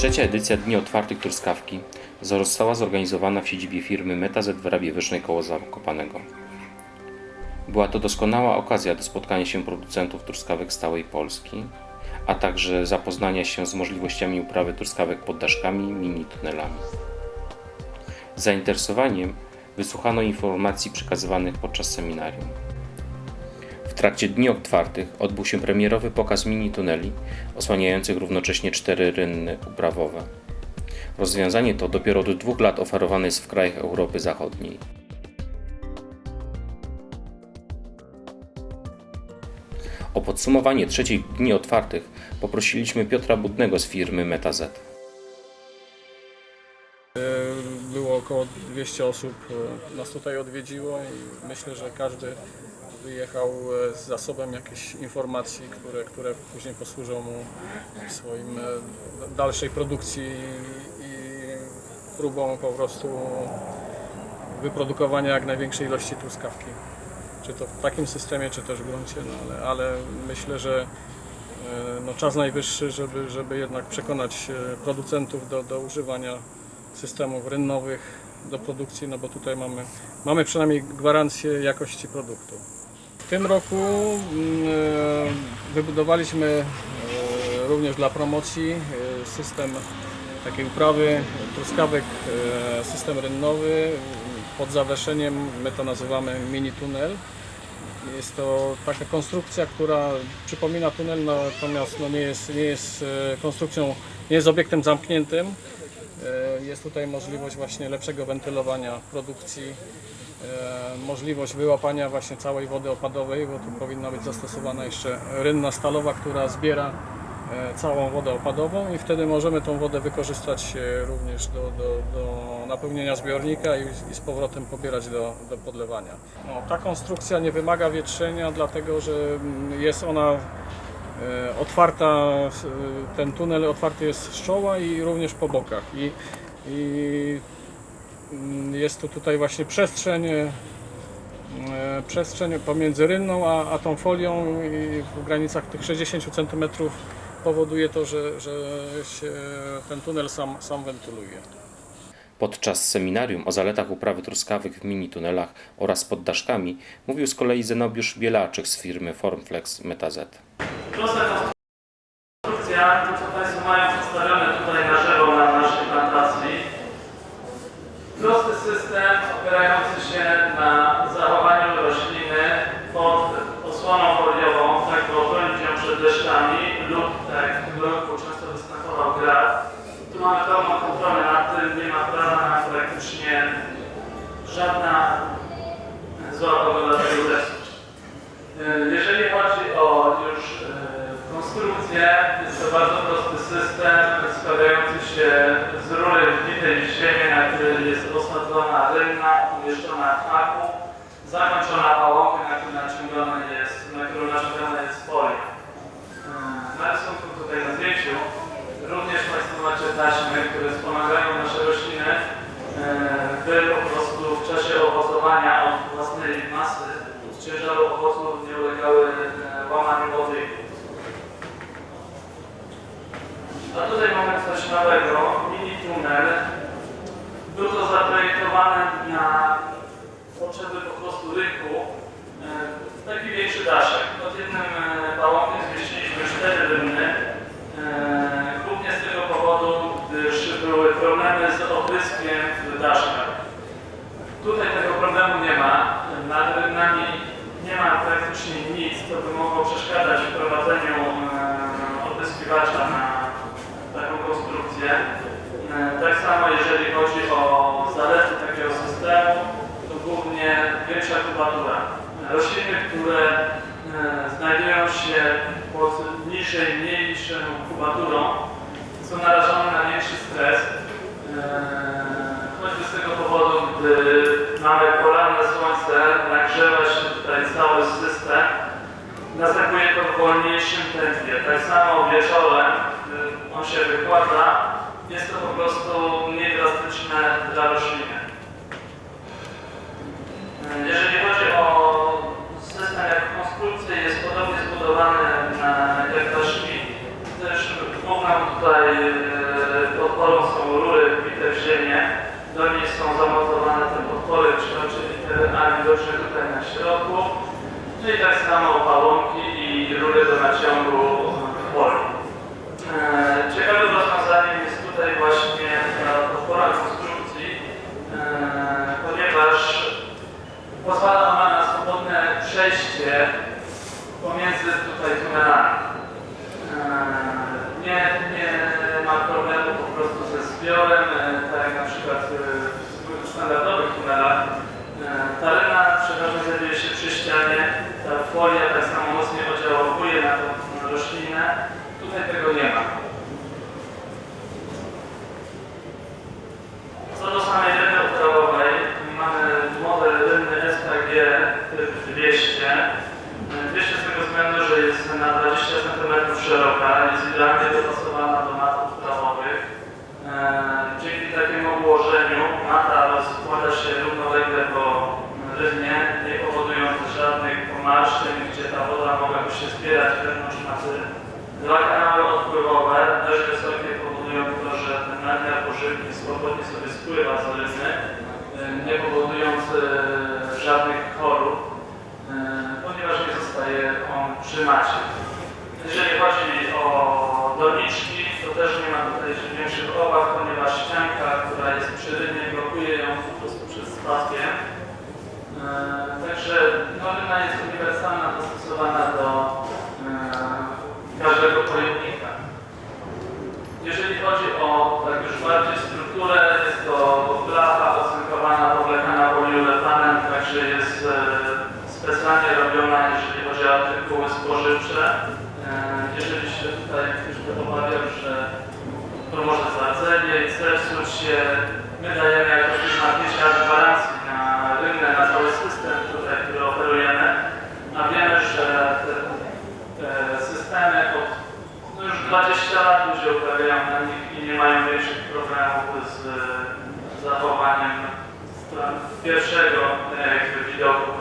Trzecia edycja Dni Otwartych Truskawki została zorganizowana w siedzibie firmy MetaZ w Rabie Wyżnej koło Zakopanego. Była to doskonała okazja do spotkania się producentów truskawek z całej Polski, a także zapoznania się z możliwościami uprawy truskawek pod daszkami mini tunelami. Z zainteresowaniem wysłuchano informacji przekazywanych podczas seminarium. W trakcie Dni Otwartych odbył się premierowy pokaz mini tuneli osłaniających równocześnie cztery rynny uprawowe. Rozwiązanie to dopiero od dwóch lat oferowane jest w krajach Europy Zachodniej. O podsumowanie trzecich Dni Otwartych poprosiliśmy Piotra Budnego z firmy MetaZ. Było około 200 osób e, nas tutaj odwiedziło i myślę, że każdy wyjechał e, z zasobem jakichś informacji, które, które później posłużą mu w swoim e, dalszej produkcji i próbą po prostu wyprodukowania jak największej ilości truskawki. Czy to w takim systemie, czy też w gruncie, no ale, ale myślę, że e, no, czas najwyższy, żeby, żeby jednak przekonać producentów do, do używania systemów rynnowych do produkcji, no bo tutaj mamy, mamy przynajmniej gwarancję jakości produktu. W tym roku mm, e, wybudowaliśmy e, również dla promocji e, system takiej uprawy truskawek, system rynnowy pod zawieszeniem, my to nazywamy mini tunel. Jest to taka konstrukcja, która przypomina tunel, natomiast no nie, jest, nie jest konstrukcją, nie jest obiektem zamkniętym. Jest tutaj możliwość właśnie lepszego wentylowania produkcji, możliwość wyłapania właśnie całej wody opadowej, bo tu powinna być zastosowana jeszcze rynna stalowa, która zbiera e, całą wodę opadową i wtedy możemy tą wodę wykorzystać e, również do, do, do napełnienia zbiornika i, i z powrotem pobierać do, do podlewania. No, ta konstrukcja nie wymaga wietrzenia, dlatego że mm, jest ona e, otwarta, ten tunel otwarty jest z czoła i również po bokach. I, i jest to tutaj właśnie przestrzeń, e, przestrzeń pomiędzy rynną a, a tą folią i w granicach tych 60 cm powoduje to, że, że się ten tunel sam, sam wentyluje. Podczas seminarium o zaletach uprawy truskawek w mini tunelach oraz pod daszkami mówił z kolei Zenobiusz Bielaczek z firmy Formflex MetaZ. Prosta konstrukcja, to co Państwo mają przedstawione tutaj na żywo Prosty system opierający się na zachowaniu rośliny pod osłoną foliową, tak by ochronić ją przed deszczami lub tak jak w tym roku często występował grad. Tu mamy pełną kontrolę nad tym, nie ma prawa na praktycznie żadna zła pogoda tego. E, Jeżeli chodzi o już e, konstrukcję, jest to bardzo prosty system składający się z rury wbitej w ziemię, na której jest osadzona rynna, umieszczona w haku, zakończona pałąkiem, na którą naciągane jest, na którą jest folia. E, Na rysunku tutaj na zdjęciu również Państwo macie taśmy, które wspomagają nasze rośliny, e, by po prostu w czasie owocowania od własnej masy ciężaru owoców nie ulegały e, łamaniu wody. A tutaj mamy coś nowego, mini tunel. Był to zaprojektowany na potrzeby po prostu rynku. E, Taki większy daszek. Pod jednym e, pałąkiem zmieściliśmy cztery rynny. E, Głównie z tego powodu, gdyż były problemy z opryskiem w daszkach. Tutaj tego problemu nie ma. Nad rynnami nie ma praktycznie nic, co by mogło przeszkadzać w prowadzeniu opryskiwacza na taką konstrukcję. E, Tak samo jeżeli chodzi o zalety takiego systemu, to głównie większa kubatura. Rośliny, które e, znajdują się pod niższej, mniejszą kubaturą, są narażone na większy stres. e, Choćby z tego powodu, gdy mamy poranne słońce, nagrzewa się tutaj cały system, następuje to w wolniejszym tempie. Tak samo wieczorem, on się wykłada, jest to po prostu mniej drastyczne dla rośliny. Jeżeli chodzi o system jak konstrukcja jest podobnie zbudowany e, jak na szyi, też główną tutaj e, podporą są rury wbite w ziemię. Do nich są zamocowane te podpory, czyli te widoczne tutaj na środku. No czyli tak samo balonki i rury do naciągu poli. E, ciekawe pozwala ona na swobodne przejście pomiędzy tutaj tunelami. Eee, Nie, nie ma problemu po prostu ze zbiorem, eee, tak jak na przykład eee, w standardowych tunelach. Eee, Ta ryna przeważnie znajduje się przy ścianie, ta folia tak samo mocniej oddziałuje na tą roślinę. Tutaj tego nie ma. Co do samej ryny uprawowej, mamy model rynny SKG typ 200. 200 z tego względu, że jest na 20 cm szeroka, jest idealnie dopasowana do mat uprawowych. E, Dzięki takiemu ułożeniu mata rozkłada się równolegle po rynnie, nie powodując żadnych pomarszczeń, gdzie ta woda mogłaby się zbierać wewnątrz maty. Dwa kanały odpływowe, dość wysokie, powodują to, że ten nadmiar pożywki swobodnie sobie spływa z ryny, e, nie powodując e, żadnych chorób, e, ponieważ nie zostaje on przy macie. Jeżeli chodzi o doniczki, to też nie ma tutaj większych obaw, ponieważ ścianka, która jest przy rynie, blokuje ją po prostu przez spację. E, Także no, ryna jest uniwersalna, dostosowana do e, każdego pojemnika. Jeżeli chodzi o tak już bardziej strukturę, jest to blacha ocynkowana, powlekana poliuretanem, także jest e, specjalnie robiona, jeżeli chodzi o artykuły spożywcze. E, jeżeli się tutaj ktoś by obawiał, że to może zardzewieć, my dajemy jako firma 5 lat gwarancji na rynnę, na cały system tutaj, który oferujemy, a wiemy, że te, te systemy od no już 20 lat ludzie uprawiają na nich i nie mają większych problemów z zachowaniem pierwszego e, jakby widoku.